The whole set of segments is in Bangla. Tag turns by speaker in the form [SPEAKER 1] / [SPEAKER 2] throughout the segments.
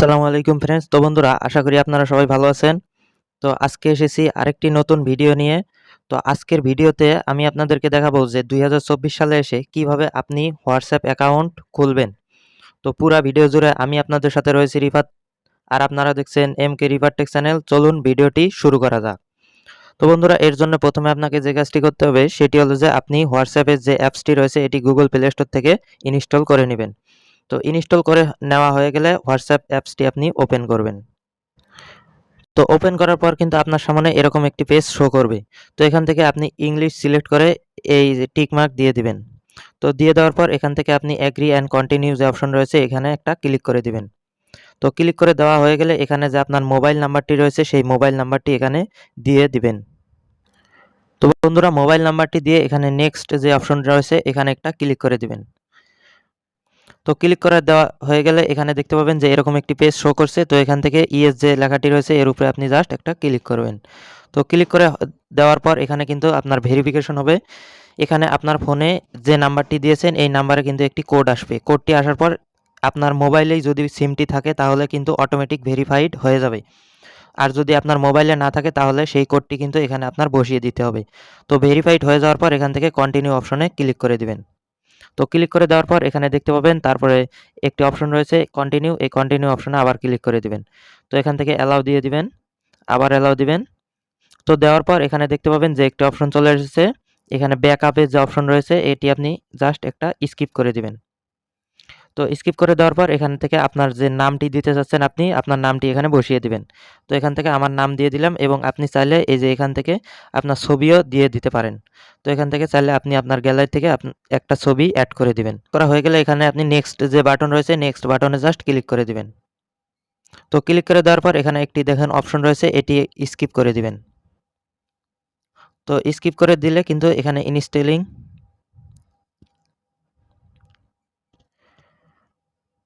[SPEAKER 1] আসসালামু আলাইকুম ফ্রেন্ডস তো বন্ধুরা, আশা করি আপনারা সবাই ভালো আছেন। তো আজকে এসেছি আরেকটি নতুন ভিডিও নিয়ে। তো আজকের ভিডিওতে আমি আপনাদেরকে দেখাবো যে দুই হাজার চব্বিশ সালে এসে কীভাবে আপনি হোয়াটসঅ্যাপ অ্যাকাউন্ট খুলবেন। তো পুরা ভিডিও জুড়ে আমি আপনাদের সাথে রয়েছি রিফাত। আর আপনারা দেখছেন M K Rifat tech channel চলুন ভিডিওটি শুরু করা যাক। তো বন্ধুরা, এর জন্য প্রথমে আপনাকে যে কাজটি করতে হবে, সেটি হলো যে আপনি হোয়াটসঅ্যাপের যে অ্যাপসটি রয়েছে, এটি গুগল প্লে স্টোর থেকে ইনস্টল করে নেবেন। তো ইনস্টল করে নেওয়া হয়ে গেলে হোয়াটসঅ্যাপ অ্যাপসটি আপনি ওপেন করবেন। তো ওপেন করার পর কিন্তু আপনার সামনে এরকম একটি পেজ শো করবে। তো এখান থেকে আপনি ইংলিশ সিলেক্ট করে এই যে টিক মার্ক দিয়ে দিবেন। তো দিয়ে দেওয়ার পর এখান থেকে আপনি অ্যাগ্রি অ্যান্ড কন্টিনিউ যে অপশন রয়েছে এখানে একটা ক্লিক করে দিবেন। তো ক্লিক করে দেওয়া হয়ে গেলে এখানে যে আপনার মোবাইল নাম্বারটি রয়েছে সেই মোবাইল নাম্বারটি এখানে দিয়ে দিবেন। তো বন্ধুরা, মোবাইল নাম্বারটি দিয়ে এখানে নেক্সট যে অপশন রয়েছে এখানে একটা ক্লিক করে দিবেন। তো ক্লিক করে দেওয়া হয়ে গেলে এখানে দেখতে পাবেন যে এরকম একটি পেজ শো করছে। তো এখান থেকে ইএস যে লেখাটি রয়েছে, এর উপরে আপনি জাস্ট একটা ক্লিক করবেন। তো ক্লিক করে দেওয়ার পর এখানে কিন্তু আপনার ভেরিফিকেশন হবে। এখানে আপনার ফোনে যে নাম্বারটি দিয়েছেন, এই নাম্বারে কিন্তু একটি কোড আসবে। কোডটি আসার পর আপনার মোবাইলেই যদি সিমটি থাকে, তাহলে কিন্তু অটোমেটিক ভেরিফাইড হয়ে যাবে। আর যদি আপনার মোবাইলে না থাকে, তাহলে সেই কোডটি কিন্তু এখানে আপনার বসিয়ে দিতে হবে। তো ভেরিফাইড হয়ে যাওয়ার পর এখান থেকে কন্টিনিউ অপশনে ক্লিক করে দিবেন। তো ক্লিক করে দেওয়ার পর এখানে দেখতে পাবেন তারপরে একটি অপশন রয়েছে কন্টিনিউ এই কন্টিনিউ অপশনে আবার ক্লিক করে দিবেন। তো এখান থেকে অ্যালাউ দিয়ে দিবেন, আবার অ্যালাউ দিবেন। তো দেওয়ার পর এখানে দেখতে পাবেন যে একটি অপশন চলে এসেছে। এখানে ব্যাকআপের যে অপশন রয়েছে, এটি আপনি জাস্ট একটা স্কিপ করে দিবেন। তো স্কিপ করে দেওয়ার পর এখান থেকে আপনার যে নামটি দিতে চাচ্ছেন আপনি, আপনার নামটি এখানে বসিয়ে দিবেন। তো এখান থেকে আমার নাম দিয়ে দিলাম এবং আপনি চাইলে এই যে এখান থেকে আপনার ছবিও দিয়ে দিতে পারেন। তো এখান থেকে চাইলে আপনি আপনার গ্যালারি থেকে একটা ছবি অ্যাড করে দিবেন। করা হয়ে গেলে এখানে আপনি নেক্সট যে বাটন রয়েছে নেক্সট বাটনে জাস্ট ক্লিক করে দিবেন। তো ক্লিক করে দেওয়ার পর এখানে একটি দেখেন অপশন রয়েছে, এটি স্কিপ করে দিবেন। তো স্কিপ করে দিলে কিন্তু এখানে ইনস্টলিং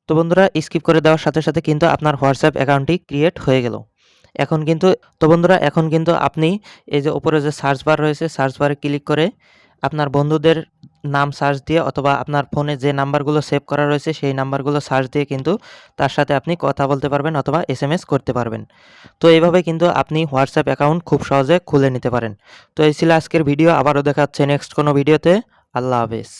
[SPEAKER 1] তো বন্ধুরা স্কিপ করে দেওয়ার সাথে সাথে কিন্তু আপনার হোয়াটসঅ্যাপ অ্যাকাউন্টটি ক্রিয়েট হয়ে গেল। এখন কিন্তু, তো বন্ধুরা, এখন কিন্তু আপনি এই যে উপরে যে সার্চ বার রয়েছে সার্চ বারে ক্লিক করে আপনার বন্ধুদের নাম সার্চ দিয়ে অথবা আপনার ফোনে যে নাম্বারগুলো সেভ করা রয়েছে, সেই নাম্বারগুলো সার্চ দিয়ে কিন্তু তার সাথে আপনি কথা বলতে পারবেন অথবা এস করতে পারবেন। তো এইভাবে কিন্তু আপনি হোয়াটসঅ্যাপ অ্যাকাউন্ট খুব সহজে খুলে নিতে পারেন। তো এই ছিল আজকের ভিডিও আবারও দেখাচ্ছে নেক্সট কোনো ভিডিওতে আল্লাহ হাফেজ।